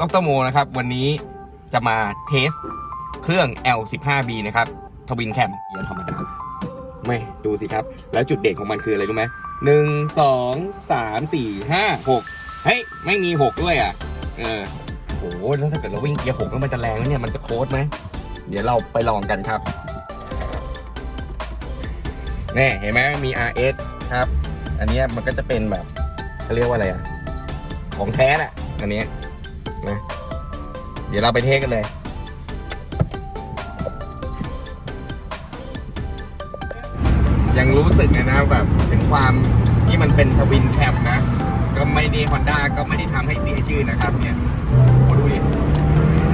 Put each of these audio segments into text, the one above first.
ดรโมนะครับ วันนี้จะมาเทสเครื่อง L15B นะครับทวินแคมเกียร์ธรรมดาไม่ดูสิครับ แล้วจุดเด่นของมันคืออะไรรู้ไหมหนึ่งสองสามสี่ห้าหกเฮ้ย ไม่มีหกด้วยอะ เออโหแล้วถ้าเกิดเราวิ่งเกียร์หกแล้วมันจะแรงไหมเนี่ยมันจะโค้ดไหม เดี๋ยวเราไปลองกันครับนี่เห็นไหมมี RS ครับ อันนี้มันก็จะเป็นแบบเขาเรียกว่าอะไรอะ ของแท้น่ะอันนี้ นะเดี๋ยวเราไปเทสกันเลย ยังรู้สึกนะนะแบบถึงความที่มันเป็นทวินแคปนะ ก็ไม่ได้ฮอนด้าก็ไม่ได้ทำให้เสียชื่อนะครับเนี่ยโอ้ดูดิ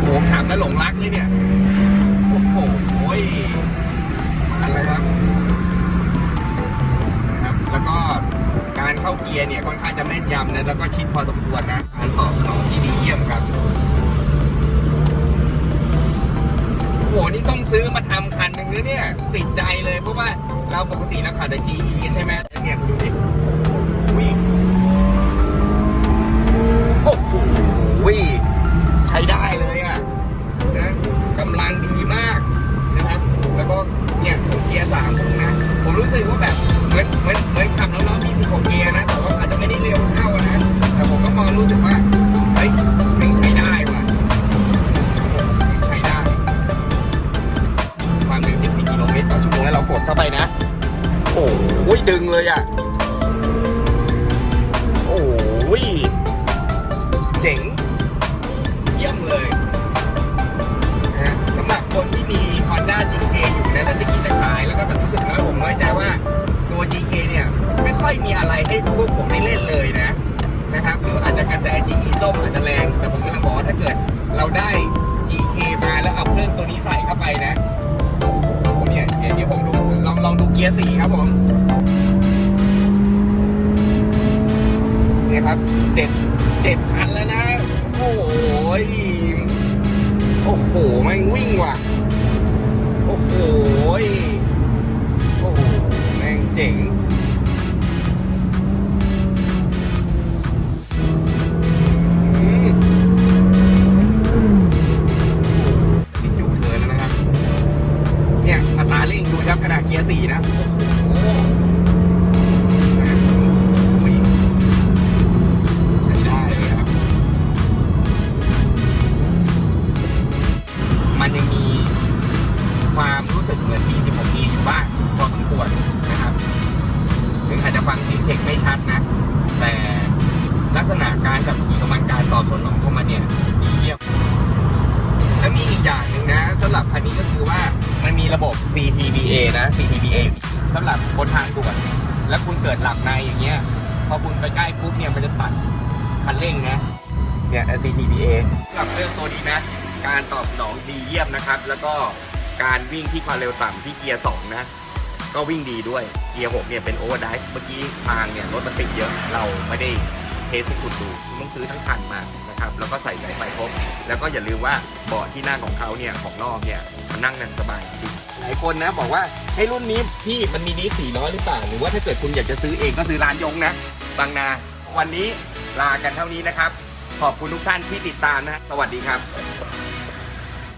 โอ้ขับแล้วหลงรักเลยเนี่ย โอ้โห เนี่ยค่อนข้างจะแม่นยำนะแล้วก็ชิดพอสมควรนะการตอบสนองที่ดีเยี่ยมครับโอ้โหนี่ต้องซื้อมาทำคันหนึ่งนะเนี่ยติดใจเลยเพราะว่าเราปกติเราขับแต่ GE ใช่ไหมเนี่ยดูดิวิโงเลยอะ โอ้ยเจ๋ง เยี่ยมเลยนะสำหรับคนที่มี Honda GK อยู่นะแล้วจะคิดจะขาย แล้วก็แต่รู้สึกน้อยผมน้อยใจว่าตัว GK เนี่ยไม่ค่อยมีอะไรให้พวกผมได้เล่นเลยนะนะครับหรืออาจจะกระแส GE ส้มอาจจะแรง แต่ผมกำลังบอกว่าถ้าเกิดเราได้ GK มาแล้วเอาเครื่องตัวนี้ใส่เข้าไปนะผมเนี่ยเดี๋ยเดี๋ยวผมดูลองลองดูเกียร์สี่ครับผม เจ็ดเจ็ดพันแล้วนะ โอ้โหโอ้โหแม่งวิ่งว่ะ โอ้โหโอ้โหแม่งเจ๋งอืมติดจุกเทินแล้วนะครับเนี่ยอัตราเร่งดูครับขนาดเกียร์สี่นะ โอ้โห ยังมีความรู้สึกเหมือน B16 อยู่บ้างพอสมควรนะครับถึงอาจจะฟังเสียงเทคไม่ชัดนะ แต่ลักษณะการขับขี่ของมันการตอบสนองของมันเนี่ยดีเยี่ยมแล้วมีอีกอย่างหนึ่งนะสำหรับคันนี้ก็คือว่ามันมีระบบ CTBA นะ CTBA สำหรับบนทางด่วน แล้วคุณเกิดหลับในอย่างเงี้ยพอคุณไปใกล้ปุ๊บเนี่ยมันจะตัดคันเร่งนะเนี่ย CTBA สำหรับเรื่องตัวนี้นะ การตอบสนองดีเยี่ยมนะครับ แล้วก็การวิ่งที่ความเร็วต่ำที่เกียร์2นะ ก็วิ่งดีด้วย เกียร์6เนี่ยเป็นโอเวอร์ไดฟ์เมื่อกี้ทางเนี่ยรถมันติดเยอะ เราไม่ได้เทสให้คุณดูคุณต้องซื้อทั้งคันมานะครับ แล้วก็ใส่สายไฟครบ แล้วก็อย่าลืมว่าเบาะที่นั่งของเขาเนี่ยของนอกเนี่ยมันนั่งนั่งสบายจริงหลายคนนะบอกว่าให้รุ่นนี้พี่มันมีดีสี่ล้อหรือเปล่า หรือว่าถ้าเกิดคุณอยากจะซื้อเองก็ซื้อร้านยงนะ บางนา วันนี้ลากันเท่านี้นะครับ ขอบคุณทุกท่านที่ติดตามนะ สวัสดีครับ